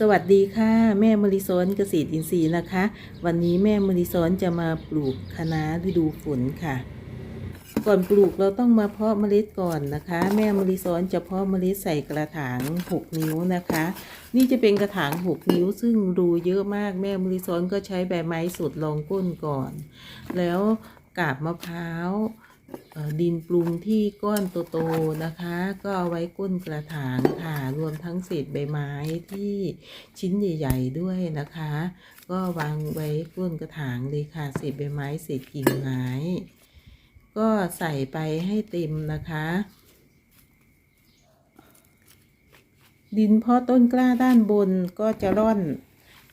สวัสดีค่ะ แม่มริซอนเกษตรอินทรีย์นะคะ วันนี้แม่มริซอนจะมาปลูกคะน้าฤดูฝนค่ะ ก่อนปลูกเราต้องมาเพาะเมล็ดก่อนนะคะ แม่มริซอนจะเพาะเมล็ดใส่กระถาง 6 นิ้วนะคะ นี่จะเป็นกระถาง 6 นิ้ว ซึ่งรูเยอะมากแม่มริซอนก็ใช้ใบไม้สดรองก้นก่อน แล้วกาบมะพร้าว ดินปรุงที่ก้อนโตๆนะคะ ก็เอาไว้ก้นกระถางค่ะ รวมทั้งเศษใบไม้ที่ชิ้นใหญ่ ๆ ด้วยนะคะ ก็วางไว้ก้นกระถางเลยค่ะ เศษใบไม้เศษกิ่งไม้ ก็ใส่ไปให้เต็มนะคะดินเพาะต้นกล้าด้านบนก็จะร่อน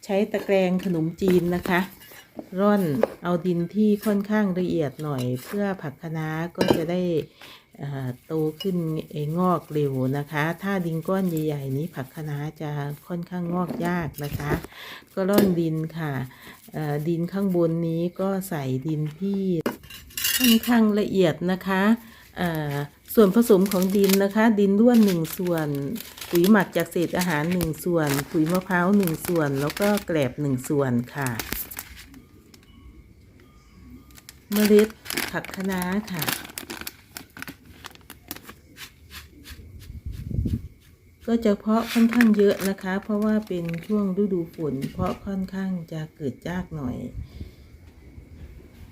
ใช้ตะแกรงขนมจีนนะคะ ร่อนเอาดินที่ค่อนข้างละเอียดหน่อย เพื่อผักคะน้าก็จะได้โตขึ้นงอกเร็วนะคะ ถ้าดินก้อนใหญ่ๆนี้ผักคะน้าจะค่อนข้างงอกยากนะคะ ก็ร่อนดินค่ะดินข้างบนนี้ก็ใส่ดินที่ค่อนข้างละเอียดนะคะส่วนผสมของดินนะคะ ดินด้วนหนึ่งส่วน ปุ๋ยหมักจากเศษอาหารหนึ่งส่วน ปุ๋ยมะพร้าวหนึ่งส่วน แล้วก็แกลบหนึ่งส่วนค่ะ เมล็ดผักคะน้าค่ะ ก็จะเพาะค่อนข้างเยอะนะคะ เพราะว่าเป็นช่วงฤดูฝน เพาะค่อนข้างจะเกิดยากหน่อย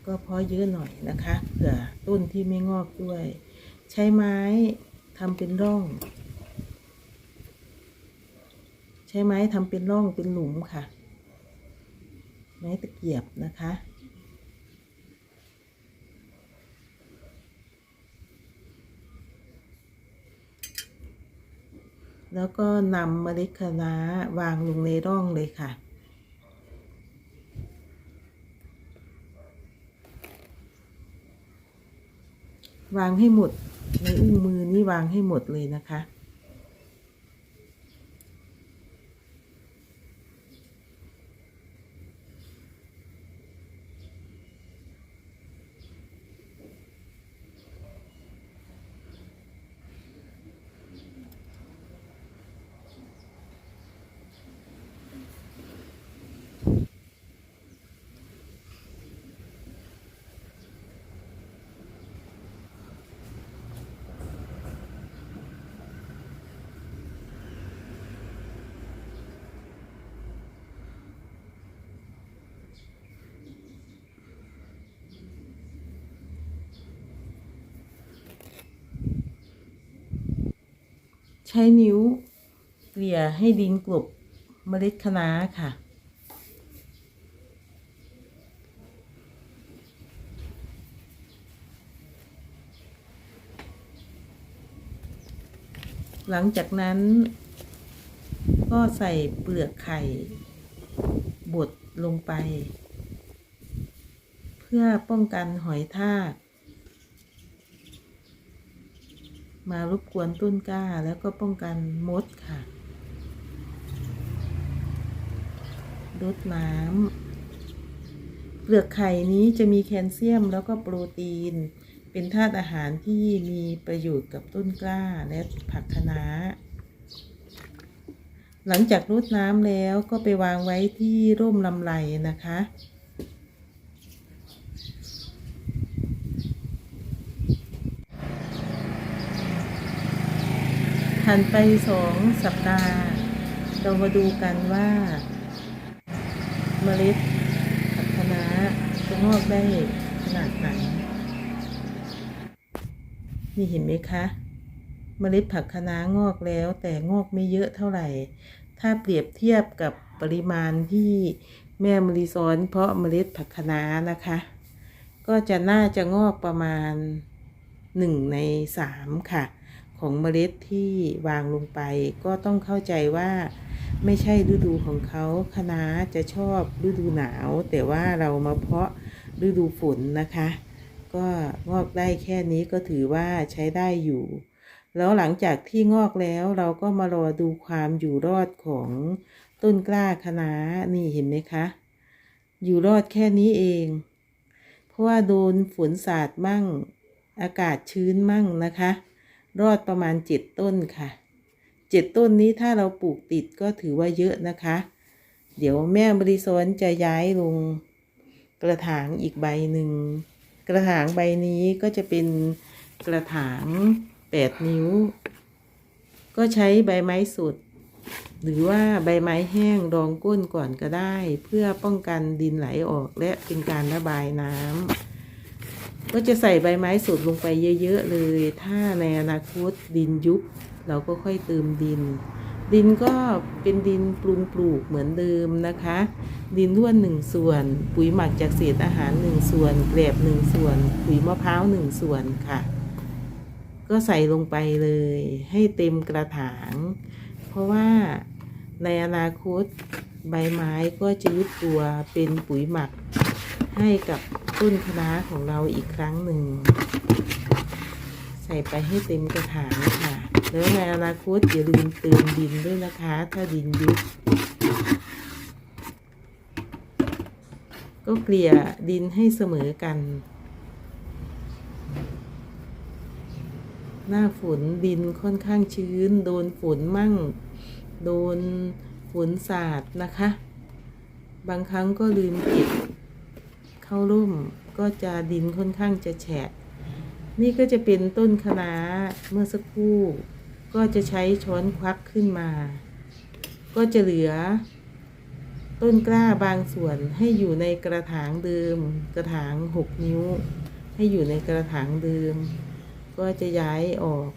ก็เพาะเยอะหน่อยนะคะเผื่อต้นที่ไม่งอกด้วย ใช้ไม้ทำเป็นร่อง ใช้ไม้ทำเป็นร่องเป็นหลุมค่ะ ไม้ตะเกียบนะคะ แล้วก็นำเมล็ดคะน้าวางลงในร่องเลยค่ะ วางให้หมดในอุ้งมือนี่วางให้หมดเลยนะคะ ใช้นิ้วเกลี่ยให้ดินกลบเมล็ดคะน้าค่ะ หลังจากนั้น ก็ใส่เปลือกไข่บดลงไป เพื่อป้องกันหอยทาก มารบกวนต้นกล้าแล้วก็ป้องกันมดค่ะรดน้ำเปลือกไข่นี้จะมีแคลเซียมแล้วก็โปรตีน เป็นธาตุอาหารที่มีประโยชน์กับต้นกล้าและผักคะน้า หลังจากรดน้ำแล้วก็ไปวางไว้ที่ร่มลำไรนะคะ ผ่านไปสองสัปดาห์ เรามาดูกันว่า เมล็ดผักคะน้าจะงอกได้ขนาดไหน นี่เห็นไหมคะ เมล็ดผักคะน้างอกแล้ว แต่งอกไม่เยอะเท่าไหร่ ถ้าเปรียบเทียบกับปริมาณที่แม่มริซ้อนเพาะเมล็ดผักคะน้านะคะ ก็จะน่าจะงอกประมาณหนึ่งในสามค่ะ ของเมล็ดที่วางลงไป ก็ต้องเข้าใจว่าไม่ใช่ฤดูของเขาคณะจะชอบฤดูหนาว แต่ว่าเรามาเพาะฤดูฝนนะคะ ก็งอกได้แค่นี้ก็ถือว่าใช้ได้อยู่ แล้วหลังจากที่งอกแล้วเราก็มารอดูความอยู่รอดของต้นกล้าคณะนี่เห็นไหมคะ อยู่รอดแค่นี้เอง เพราะว่าโดนฝนสาดมั่ง อากาศชื้นมั่งนะคะ รอดประมาณเจ็ดต้นค่ะเจ็ดต้นนี้ถ้าเราปลูกติดก็ถือว่าเยอะนะคะ เดี๋ยวแม่บริสอนจะย้ายลงกระถางอีกใบหนึ่ง กระถางใบนี้ก็จะเป็นกระถางแปดนิ้ว ก็ใช้ใบไม้สดหรือว่าใบไม้แห้งรองก้นก่อนก็ได้ เพื่อป้องกันดินไหลออกและเป็นการระบายน้ำ ก็จะใส่ใบไม้สดลงไปเยอะๆเลย ถ้าในอนาคตดินยุบ เราก็ค่อยเติมดิน ดินก็เป็นดินปรุงปลูกเหมือนเดิมนะคะ ดินร่วนหนึ่งส่วน ปุ๋ยหมักจากเศษอาหารหนึ่งส่วนแกลบหนึ่งส่วน ปุ๋ยมะพร้าวหนึ่งส่วนค่ะ ก็ใส่ลงไปเลย ให้เต็มกระถาง เพราะว่าในอนาคตใบไม้ก็จะยุบตัวเป็นปุ๋ยหมักให้กับ ต้นคะน้าของเราอีกครั้งหนึ่ง ใส่ไปให้เต็มกระถางค่ะ แล้วในอนาคตอย่าลืมเติมดินด้วยนะคะ ถ้าดินยุบก็เกลี่ยดินให้เสมอกัน หน้าฝนดินค่อนข้างชื้น โดนฝนมั่ง โดนฝนสาดนะคะ บางครั้งก็ลืมเก็บ เข้าร่มก็จะดินค่อนข้างจะแฉะ นี่ก็จะเป็นต้นคะน้าเมื่อสักครู่ ก็จะใช้ช้อนควักขึ้นมา ก็จะเหลือ ต้นกล้าบางส่วนให้อยู่ในกระถางเดิม กระถางหกนิ้ว ให้อยู่ในกระถางเดิม ก็จะย้ายออก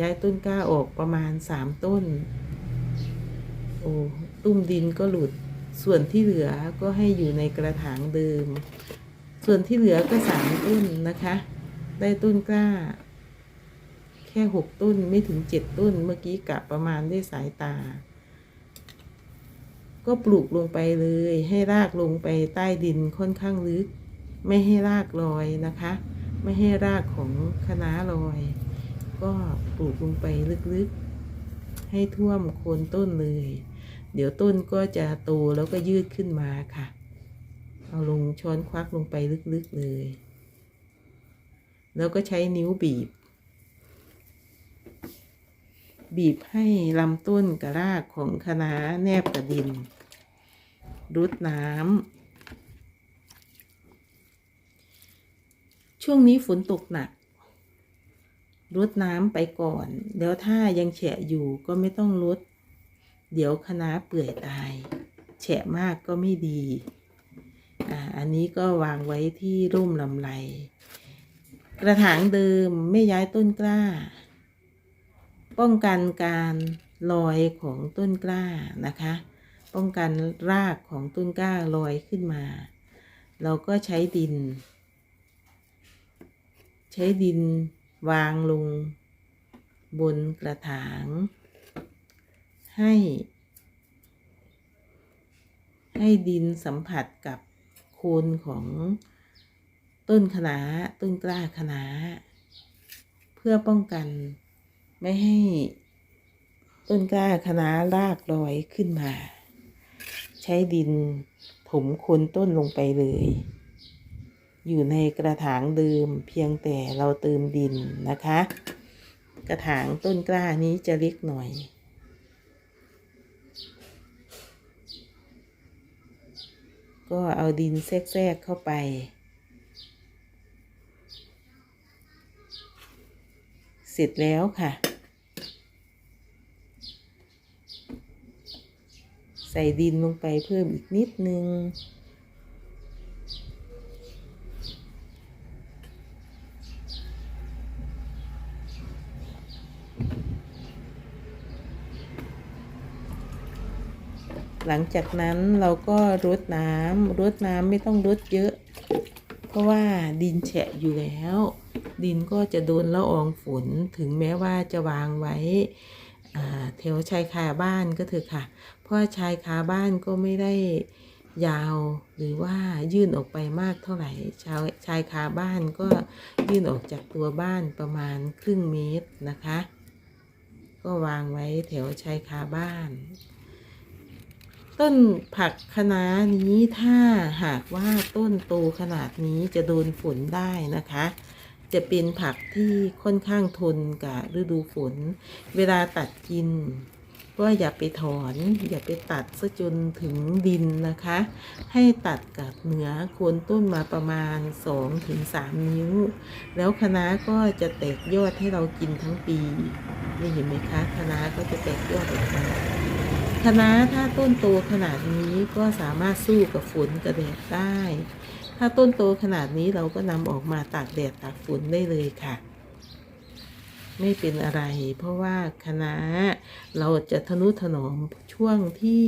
ย้ายต้นกล้าออกประมาณสามต้น โอ้ตุ้มดินก็หลุด ส่วนที่เหลือก็ให้อยู่ในกระถางเดิม ส่วนที่เหลือก็สามต้นนะคะ ได้ต้นกล้า แค่หกต้นไม่ถึงเจ็ดต้นเมื่อกี้กะประมาณด้วยสายตา ก็ปลูกลงไปเลย ให้รากลงไปใต้ดินค่อนข้างลึก ไม่ให้รากลอยนะคะ ไม่ให้รากของคะน้าลอย ก็ปลูกลงไปลึกๆ ให้ท่วมโคนต้นเลย เดี๋ยวต้นก็จะโตแล้วก็ยืดขึ้นมาค่ะ เอาลงช้อนควักลงไปลึกๆเลย แล้วก็ใช้นิ้วบีบ บีบให้ลำต้นกับรากของคะน้าแนบกับดินรุดน้ำ ช่วงนี้ฝนตกหนักรดน้ำไปก่อน แล้วถ้ายังแฉะอยู่ก็ไม่ต้องรด เดี๋ยวคณะเปื่อยตาย แฉะมากก็ไม่ดีอ่าอันนี้ก็วางไว้ที่ร่มลำไร กระถางเดิมไม่ย้ายต้นกล้า ป้องกันการลอยของต้นกล้านะคะ ป้องกันรากของต้นกล้าลอยขึ้นมา เราก็ใช้ดิน ใช้ดินวางลงบนกระถาง ให้ ให้ดินสัมผัสกับโคนของต้นคะนาต้นกล้าคะนาเพื่อป้องกันไม่ให้ต้นกล้าคะนารากลอยขึ้นมา ใช้ดินถมโคนต้นลงไปเลย อยู่ในกระถางเดิมเพียงแต่เราเติมดินนะคะ กระถางต้นกล้านี้จะเล็กหน่อย ก็เอาดินแทรกๆเข้าไป เสร็จแล้วค่ะ ใส่ดินลงไปเพิ่มอีกนิดนึง หลังจากนั้นเราก็รดน้ำรดน้ำไม่ต้องรดเยอะ เพราะว่าดินแฉะอยู่แล้ว ดินก็จะโดนละอองฝนถึงแม้ว่าจะวางไว้แถวชายคาบ้านก็เถอะค่ะ เพราะชายคาบ้านก็ไม่ได้ยาวหรือว่ายื่นออกไปมากเท่าไหร่ชาวชายคาบ้านก็ยื่นออกจากตัวบ้านประมาณครึ่งเมตรนะคะ ก็วางไว้แถวชายคาบ้าน ต้นผักคะน้านี้ถ้าหากว่าต้นโตขนาดนี้จะโดนฝนได้นะคะ จะเป็นผักที่ค่อนข้างทนกับฤดูฝน เวลาตัดกิน ก็อย่าไปถอน อย่าไปตัดซะจนถึงดินนะคะ ให้ตัดกับเหนือโคนต้นมาประมาณ 2-3 นิ้ว แล้วคะน้าก็จะแตกยอดให้เรากินทั้งปี นี่เห็นไหมคะคะน้าก็จะแตกยอดออกมา คะถ้าต้นโตขนาดนี้ก็สามารถสู้กับฝนกับแดดได้ ถ้าต้นโตขนาดนี้เราก็นำออกมาตากแดดตากฝนได้เลยค่ะ ไม่เป็นอะไร เพราะว่าคณะเราจะทนุถนอมช่วงที่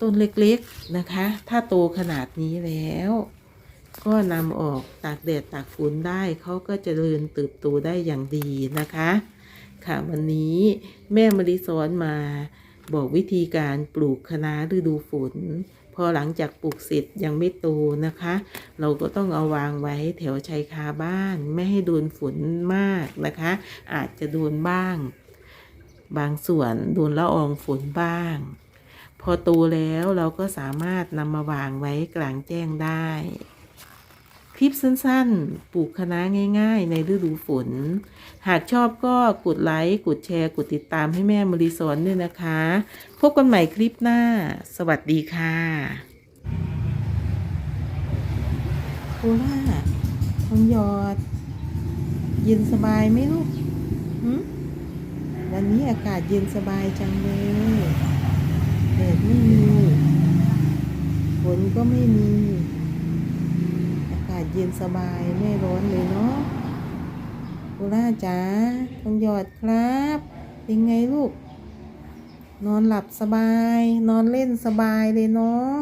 ต้นเล็กๆนะคะ ถ้าโตขนาดนี้แล้ว ก็นำออกตากแดดตากฝนได้เขาก็จะเริญเติบโตได้อย่างดีนะคะ ค่ะวันนี้แม่มริสอนมา บอกวิธีการปลูกคะน้าฤดูฝน พอหลังจากปลูกเสร็จยังไม่โตนะคะ เราก็ต้องเอาวางไว้แถวชายคาบ้าน ไม่ให้โดนฝนมากนะคะ อาจจะโดนบ้าง บางส่วนโดนละอองฝนบ้าง พอโตแล้วเราก็สามารถนำมาวางไว้กลางแจ้งได้ คลิปสั้นๆ ปลูกคะน้าง่ายๆ ในฤดูฝน หากชอบก็กดไลค์ กดแชร์ กดติดตามให้แม่มริสอนด้วยนะคะ พบกันใหม่คลิปหน้า สวัสดีค่ะโคล่าทองหยอด เย็นสบายไหมลูกวันนี้อากาศเย็นสบายจังเลยแดดไม่มีฝนก็ไม่มี เย็นสบายไม่ร้อนเลยเนาะกุล่าจ๋าทองหยอดครับ เป็นไงลูก นอนหลับสบาย นอนเล่นสบายเลยเนาะ